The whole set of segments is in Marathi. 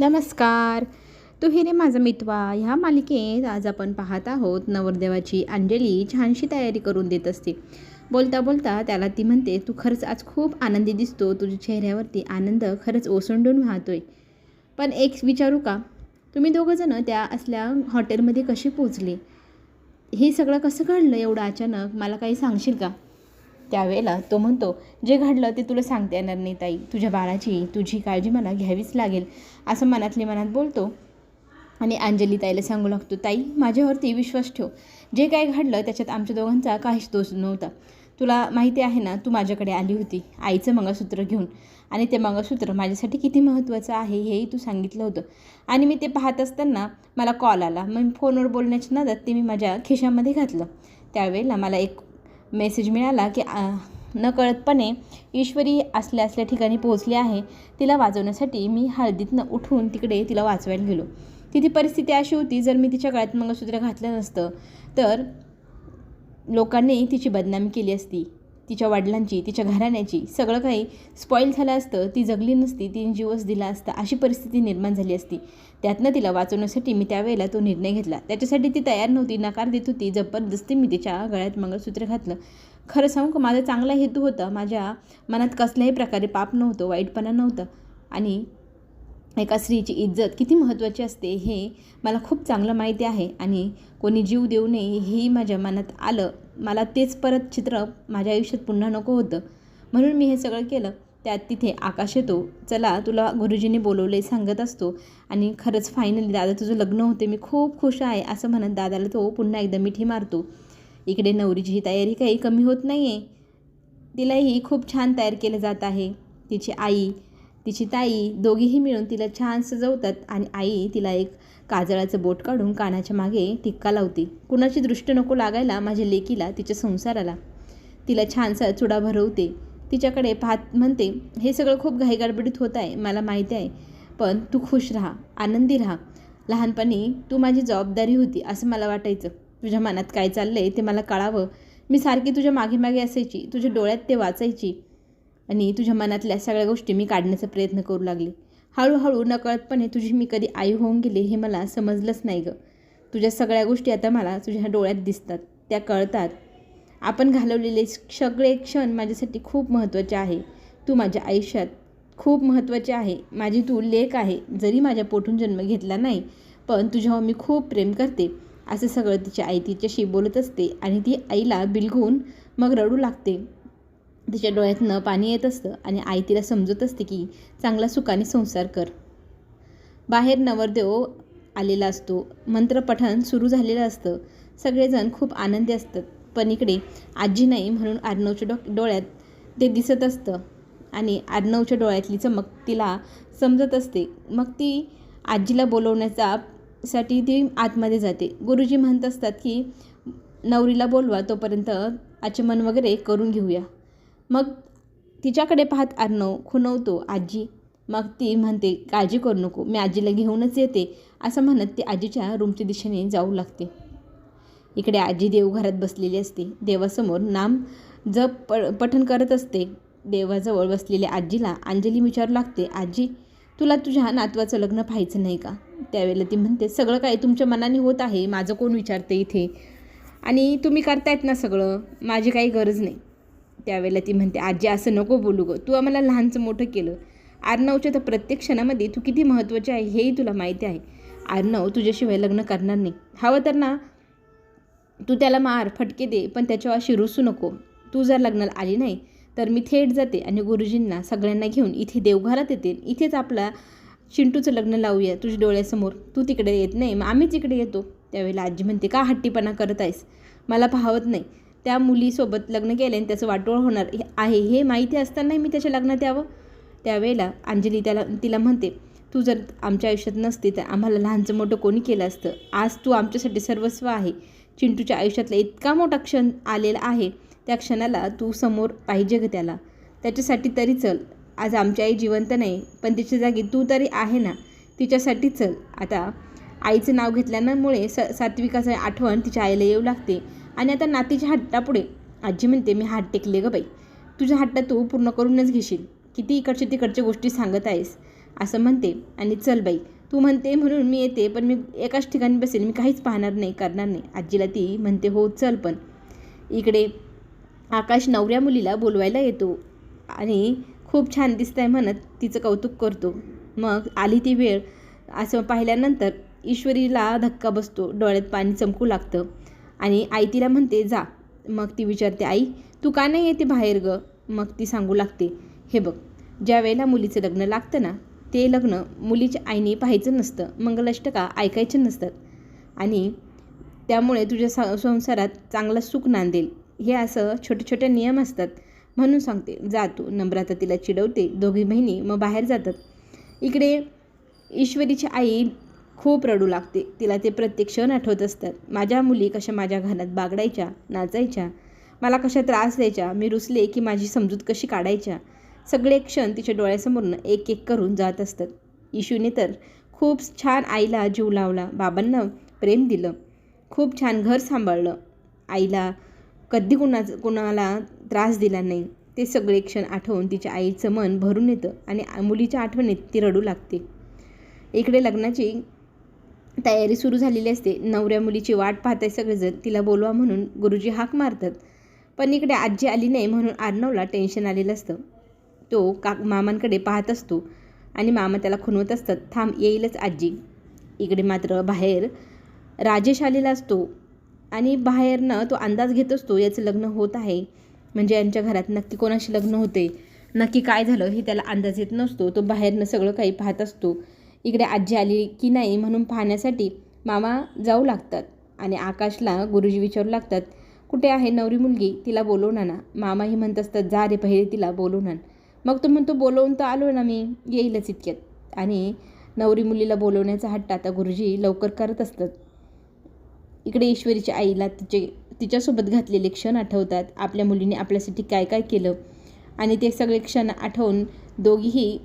नमस्कार. तू हिरे माझा मितवा. ह्या मालिकेत आज आपण पाहत आहोत नवरदेवाची अंजली छानशी तयारी करून देत असते. बोलता बोलता त्याला ती म्हणते तू खरंच आज खूप आनंदी दिसतो. तुझ्या चेहऱ्यावरती आनंद खरंच ओसंडून वाहतोय. पण एक विचारू का? तुम्ही दोघंजणं त्या असल्या हॉटेलमध्ये कसे पोचले हे सगळं कसं घडलं एवढं अचानक? मला काही सांगशील का? त्यावेळेला तो म्हणतो जे घडलं ते तुला सांगता येणार नाही ताई. तुझ्या बाळाची तुझी काळजी मला घ्यावीच लागेल. असं मनातली मनात बोलतो आणि अंजली ताईला सांगू लागतो ताई माझ्यावरती विश्वास ठेव. जे काय घडलं त्याच्यात आमच्या दोघांचा काहीच दोष नव्हता. तुला माहिती आहे ना तू माझ्याकडे आली होती. आईचं मंगळसूत्र घेऊन. आणि ते मंगळसूत्र माझ्यासाठी किती महत्त्वाचं आहे हेही तू सांगितलं होतं. आणि मी ते पाहत असताना मला कॉल आला. मग फोनवर बोलण्याच्या नादात ते मी माझ्या खिशामध्ये घातलं. त्यावेळेला मला एक मेसेज मिळाला की नकळतपणे ईश्वरी असल्या असल्या ठिकाणी पोहोचली आहे. तिला वाजवण्यासाठी मी हळदीतनं उठून तिकडे तिला वाचवायला गेलो. तिथे परिस्थिती अशी होती जर मी तिच्या गळ्यात मंगळसूत्र घातलं नसतं तर लोकांनी तिची बदनामी केली असती. तिच्या वडिलांची तिच्या घराण्याची सगळं काही स्पॉईल झालं असतं ती जगली नसती तिने जीवच दिला असता अशी परिस्थिती निर्माण झाली असती. त्यातनं तिला वाचवण्यासाठी मी त्यावेळेला तो निर्णय घेतला. त्याच्यासाठी ती तयार नव्हती नकार देत होती जबरदस्ती मी तिच्या गळ्यात मंगळसूत्र घातलं. खरं सांगू का माझा चांगला हेतू होता माझ्या मनात कसल्याही प्रकारे पाप नव्हतं वाईटपणा नव्हतं. आणि एका स्त्रीची इज्जत किती महत्त्वाची असते हे मला खूप चांगलं माहिती आहे. आणि कोणी जीव देऊ नये हेही माझ्या मनात आलं. मला तेच परत चित्र माझ्या आयुष्यात पुन्हा नको होतं. म्हणून मी हे सगळं केलं. त्यात तिथे आकाश येतो. चला तुला गुरुजींनी बोलवले सांगत असतो. आणि खरंच फायनली दादा तुझं लग्न होते. मी खूप खुश आहे असं म्हणत दादाला तो पुन्हा एकदा मिठी मारतो. इकडे नवरीची ही तयारी काही कमी होत नाही आहे तिलाही खूप छान तयार केलं जात आहे. तिची आई तिची ताई दोघीही मिळून तिला छान सजवतात आणि आई तिला एक काजळाचं बोट काढून कानाच्या मागे टिक्का लावते. कुणाची दृष्ट नको लागायला माझ्या लेकीला तिच्या संसाराला. तिला छानसा चुडा भरवते. तिच्याकडे पाहत म्हणते हे सगळं खूप घाईगडबडीत होत आहे मला माहिती आहे पण तू खुश राहा आनंदी राहा. लहानपणी तू माझी जबाबदारी होती असं मला वाटायचं. तुझ्या मनात काय चाललं आहे ते मला कळावं. मी सारखी तुझ्या मागे मागे असायची तुझ्या डोळ्यात ते वाचायची. आणि तुझ्या मनातल्या सगळ्या गोष्टी मी काढण्याचा प्रयत्न करू लागले. हळूहळू नकळतपणे तुझी मी कधी आई होऊन गेले हे मला समजलंच नाही गं. तुझ्या सगळ्या गोष्टी आता मला तुझ्या डोळ्यात दिसतात. त्या कळतात. आपण घालवलेले सगळे क्षण माझ्यासाठी खूप महत्त्वाचे आहे. तू माझ्या आयुष्यात खूप महत्त्वाचे आहे. माझी तू लेख आहे. जरी माझ्या पोटून जन्म घेतला नाही पण तुझ्यावर मी खूप प्रेम करते. असं सगळं तिची आई तिच्याशी बोलत असते आणि ती आईला बिलगून मग रडू लागते. तिच्या डोळ्यातनं पाणी येत असतं आणि आई तिला समजत असते की चांगला सुखाने संसार कर. बाहेर नवरदेव आलेला असतो. मंत्रपठण सुरू झालेलं असतं. सगळेजण खूप आनंदी असतात. पण इकडे आजी नाही म्हणून आर्णवच्या डो डोळ्यात ते दिसत असतं आणि आर्णवच्या डोळ्यातली चमक तिला समजत असते. मग ती आजीला बोलवण्याचा साठी ती आतमध्ये जाते. गुरुजी म्हणत असतात की नवरीला बोलवा तोपर्यंत आचमन वगैरे करून घेऊया. मग तिच्याकडे पाहत अर्णव खुणवतो आजी. मग ती म्हणते काळजी करू नको मी आजीला घेऊनच येते. असं म्हणत ती आजीच्या रूमच्या दिशेने जाऊ लागते. इकडे आजी देवघरात बसलेली असते. देवासमोर नाम जप प पठण करत असते. देवाजवळ बसलेल्या आजीला अंजली विचारू लागते आजी तुला तुझ्या नातवाचं लग्न पाहायचं नाही का? त्यावेळेला ती म्हणते सगळं काय तुमच्या मनाने होत आहे माझं कोण विचारते इथे? आणि तुम्ही करतायत ना सगळं? माझी काही गरज नाही. त्यावेळेला ती म्हणते आजी असं नको बोलू गं. तू आम्हाला लहानचं मोठं केलं. आर्नवच्या तर प्रत्येक क्षणामध्ये तू किती महत्त्वाची आहे हेही तुला माहिती आहे. आर्नव तुझ्याशिवाय लग्न करणार नाही. हवं तर ना तू त्याला मार फटके दे पण त्याच्यावर अशी रुसू नको. तू जर लग्नाला आली नाही तर मी थेट जाते आणि गुरुजींना सगळ्यांना घेऊन इथे देवघरात येते. इथेच आपला चिंटूचं लग्न लावूया तुझ्या डोळ्यासमोर. तू तिकडे येत नाही मग आम्हीच इकडे येतो. त्यावेळेला आजी म्हणते का हट्टीपणा करत आहेस? मला पाहवत नाही. त्या मुलीसोबत लग्न केले आणि त्याचं वाटोळ होणार आहे हे माहिती असतानाही मी त्याच्या लग्नात यावं? त्यावेळेला अंजली त्याला तिला म्हणते तू जर आमच्या आयुष्यात नसते तर आम्हाला लहानचं मोठं कोणी केलं असतं? आज तू आमच्यासाठी सर्वस्व आहे. चिंटूच्या आयुष्यातला इतका मोठा क्षण आलेला आहे त्या क्षणाला तू समोर पाहिजे ग त्याला. त्याच्यासाठी तरी चल. आज आमची आई जिवंत नाही पण तिच्या जागी तू तरी आहे ना? तिच्यासाठी चल. आता आईचं नाव घेतल्यामुळे स सात्विकाचं आठवण तिच्या आईला येऊ लागते. आणि आता नातीच्या हट्टापुढे आजी म्हणते मी हात टेकले ग बाई. तुझ्या हट्टा तू पूर्ण करूनच घेशील. किती इकडच्या तिकडच्या गोष्टी सांगत आहेस. असं म्हणते. आणि चल बाई. तू म्हणते म्हणून मी येते पण मी एकाच ठिकाणी बसेल. मी काहीच पाहणार नाही करणार नाही. आजीला ती म्हणते हो चल पण. इकडे आकाश नवऱ्या मुलीला बोलवायला येतो. आणि खूप छान दिसतंय म्हणत तिचं कौतुक करतो. मग आली ती वेळ. असं पाहिल्यानंतर ईश्वरीला धक्का बसतो डोळ्यात पाणी चमकू लागतं. आणि आई तिला म्हणते जा. मग ती विचारते आई तू का नाही येते बाहेर ग? मग ती सांगू लागते हे बघ ज्या वेळेला मुलीचं लग्न लागतं ना ते लग्न मुलीच्या आईने पाहायचं नसतं मंगलाष्टका ऐकायचे नसतात. आणि त्यामुळे तुझ्या सा संसारात चांगलं सुख नांदेल. हे असं छोटे छोटे नियम असतात. म्हणून सांगते जा तू. नम्रता तिला चिडवते दोघी बहिणी मग बाहेर जातात. इकडे ईश्वरीची आई खूप रडू लागते. तिला ते प्रत्येक क्षण आठवत असतात. माझ्या मुली कशा माझ्या घरात बागडायच्या नाचायच्या मला कशा त्रास द्यायच्या मी रुसले की माझी समजूत कशी काढायच्या. सगळे क्षण तिच्या डोळ्यासमोरनं एक एक करून जात असतात. इशूने तर खूप छान आईला जीव लावला. बाबांना प्रेम दिलं. खूप छान घर सांभाळलं. आईला कधी कुणाचं कुणाला त्रास दिला नाही. ते सगळे क्षण आठवून तिच्या आईचं मन भरून येतं आणि मुलीच्या आठवणीत ती रडू लागते. इकडे लग्नाची तयारी सुरू झालेली असते. नवऱ्या मुलीची वाट पाहताय सगळेजण. तिला बोलवा म्हणून गुरुजी हाक मारतात. पण इकडे आजी आली नाही म्हणून आर्नवला टेन्शन आलेलं असतं. तो का मामांकडे पाहत असतो आणि मामा त्याला खुनवत असतात. थांब येईलच आजी. इकडे मात्र बाहेर राजेश आलेला असतो आणि बाहेरनं तो अंदाज घेत असतो याचं लग्न होत आहे. म्हणजे यांच्या घरात नक्की कोणाशी लग्न होते? नक्की काय झालं हे त्याला अंदाज येत नसतो. तो बाहेरनं सगळं काही पाहत असतो. इकडे आजी आली की नाही म्हणून पाहण्यासाठी मामा जाऊ लागतात. आणि आकाशला गुरुजी विचारू लागतात कुठे आहे नवरी मुलगी? तिला बोलवून ना मामाही म्हणत असतात जा रे पहिले तिला बोलवणार मग तो म्हणतो बोलवून तर आलो ना मी येईलच इतक्यात. आणि नवरी मुलीला बोलवण्याचा हट्ट आता गुरुजी लवकर करत असतात. इकडे ईश्वरीच्या आईला तिचे तिच्यासोबत घातलेले क्षण आठवतात. आपल्या मुलीने आपल्यासाठी काय काय केलं? आणि ते सगळे क्षण आठवून दोघीही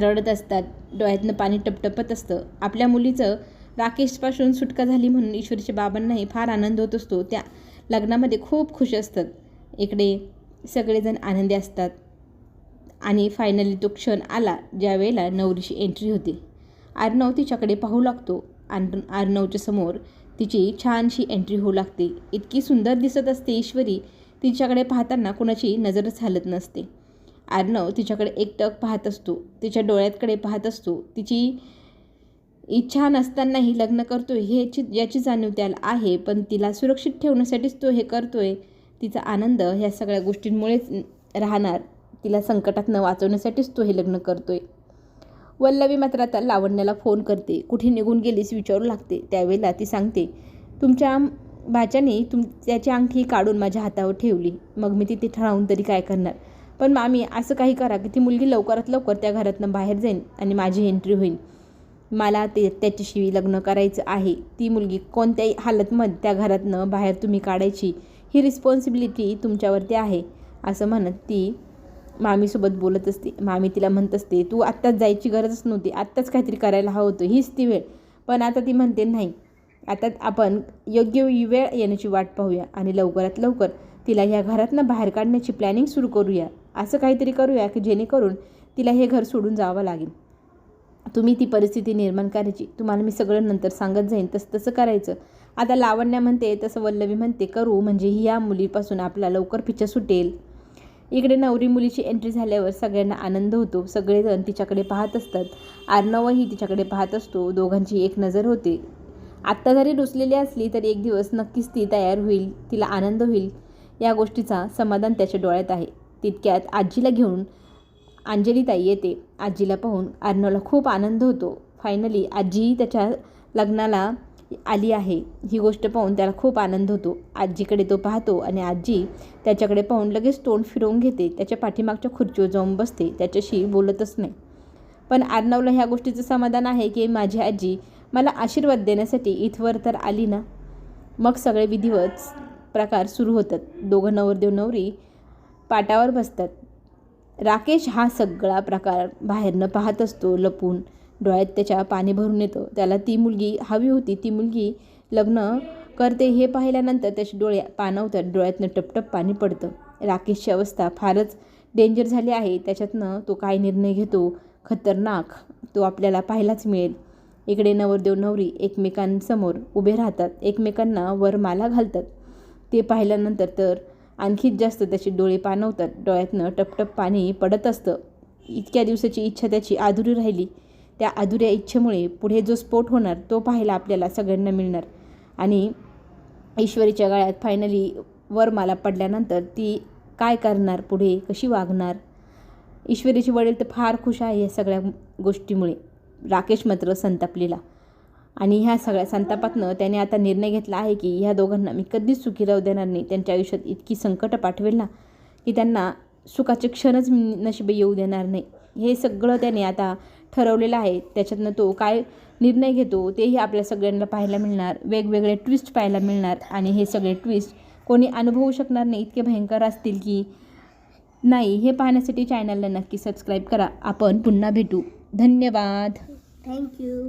रडत असतात. डोळ्यातनं पाणी टपटपत असतं. आपल्या मुलीचं राकेशपासून सुटका झाली म्हणून ईश्वरीच्या बाबांनाही फार आनंद होत असतो. त्या लग्नामध्ये खूप खुश असतात. इकडे सगळेजण आनंदी असतात. आणि फायनली तो क्षण आला ज्या वेळेला नवरीची एंट्री होते. अर्णव तिच्याकडे पाहू लागतो. आर आर्नवच्या समोर तिची छानशी एंट्री होऊ लागते. इतकी सुंदर दिसत असते ईश्वरी. तिच्याकडे पाहताना कुणाची नजरच हालत नसते. आर्णव तिच्याकडे एकटक पाहत असतो. तिच्या डोळ्यातकडे पाहत असतो. तिची इच्छा नसतानाही लग्न करतो हे याची जाणीव त्याला आहे पण तिला सुरक्षित ठेवण्यासाठीच तो हे करतोय. तिचा आनंद ह्या सगळ्या गोष्टींमुळेच राहणार. तिला संकटात न वाचवण्यासाठीच तो हे लग्न करतोय. वल्लवी मात्र आता लावण्याला फोन करते. कुठे निघून गेलीस विचारू लागते. त्यावेळेला ती सांगते तुमच्या भाच्याने तुम त्याची अंगठी काढून माझ्या हातावर ठेवली. मग मी तिथे ठरावून तरी काय करणार? पण मामी असं काही करा की ती मुलगी लवकरात लवकर त्या घरातनं बाहेर जाईन आणि माझी एंट्री होईल. मला ते त्याच्याशी लग्न करायचं आहे. ती मुलगी कोणत्याही हालतमध्ये त्या घरातनं बाहेर तुम्ही काढायची ही रिस्पॉन्सिबिलिटी तुमच्यावरती आहे असं म्हणत ती मामीसोबत बोलत असते. मामी तिला म्हणत असते तू आत्ताच जायची गरजच नव्हती. आत्ताच काहीतरी करायला हवं होतं. हीच ती वेळ. पण आता ती म्हणते नाही. आता आपण योग्य वेळ येण्याची वाट पाहूया आणि लवकरात लवकर तिला ह्या घरातनं बाहेर काढण्याची प्लॅनिंग सुरू करूया. असं काहीतरी करूया की जेणेकरून तिला हे घर सोडून जावं लागेल. तुम्ही ती परिस्थिती निर्माण करायची. तुम्हाला मी सगळं नंतर सांगत जाईन. तसं तसं करायचं. आता लावण्या म्हणते तसं वल्लवी म्हणते करू. म्हणजे ही या मुलीपासून आपला लवकर पिच्छा सुटेल. इकडे नवरी मुलीची एंट्री झाल्यावर सगळ्यांना आनंद होतो. सगळेजण तिच्याकडे पाहत असतात. आर्नवही तिच्याकडे पाहत असतो. दोघांची एक नजर होते. आत्ता जरी रुसलेली असली तरी एक दिवस नक्कीच ती तयार होईल. तिला आनंद होईल. या गोष्टीचा समाधान त्याच्या डोळ्यात आहे. तितक्यात आजीला घेऊन अंजलीताई येते. आजीला पाहून अर्णवला खूप आनंद होतो. फायनली आजी त्याच्या लग्नाला आली आहे. ही गोष्ट पाहून त्याला खूप आनंद होतो. आजीकडे तो पाहतो आणि आजी त्याच्याकडे पाहून लगेच तोंड फिरवून घेते. त्याच्या पाठीमागच्या खुर्चीवर जाऊन बसते. त्याच्याशी बोलतच नाही. पण अर्णवला ह्या गोष्टीचं समाधान आहे की माझी आजी मला आशीर्वाद देण्यासाठी इथवर तर आली ना? मग सगळे विधिवत प्रकार सुरू होतात. दोघं नवरदेव नवरी पाटावर बसतात. राकेश हा सगळा प्रकार बाहेरनं पाहत असतो लपून डोळ्यात त्याच्या पाणी भरून येतं. त्याला ती मुलगी हवी होती. ती मुलगी लग्न करते हे पाहिल्यानंतर त्याचे डोळे पाणवतात डोळ्यातनं टपटप पाणी पडतं. राकेशची अवस्था फारच डेंजर झाली आहे. त्याच्यातनं तो काय निर्णय घेतो? खतरनाक. तो आपल्याला पाहायलाच मिळेल. इकडे नवरदेव नवरी एकमेकांसमोर उभे राहतात. एकमेकांना वरमाला घालतात. ते पाहिल्यानंतर तर आणखीच जास्त त्याचे डोळे पाणवतात डोळ्यातनं टपटप पाणी पडत असतं. इतक्या दिवसाची इच्छा त्याची अधुरी राहिली. त्या अधुऱ्या इच्छेमुळे पुढे जो स्फोट होणार तो पाहायला आपल्याला सगळ्यांना मिळणार. आणि ईश्वरीच्या गाळ्यात फायनली वरमाला पडल्यानंतर ती काय करणार पुढे कशी वागणार? ईश्वरीचे वडील तर फार खुश आहे या सगळ्या गोष्टीमुळे. राकेश मात्र संतापलेला. आणि ह्या सगळ्या संतापातनं त्याने आता निर्णय घेतला आहे की ह्या दोघांना मी कधीच सुखी राहू देणार नाही. त्यांच्या आयुष्यात इतकी संकटं पाठवेल ना की त्यांना सुखाचे क्षणच मी नशिबे येऊ देणार नाही. हे सगळं त्याने आता ठरवलेलं आहे. त्याच्यातनं तो काय निर्णय घेतो तेही आपल्या सगळ्यांना पाहायला मिळणार. वेगवेगळे ट्विस्ट पाहायला मिळणार. आणि हे सगळे ट्विस्ट कोणी अनुभवू शकणार नाही. इतके भयंकर असतील की नाही. हे पाहण्यासाठी चॅनलला नक्की सबस्क्राईब करा. आपण पुन्हा भेटू. धन्यवाद. थँक्यू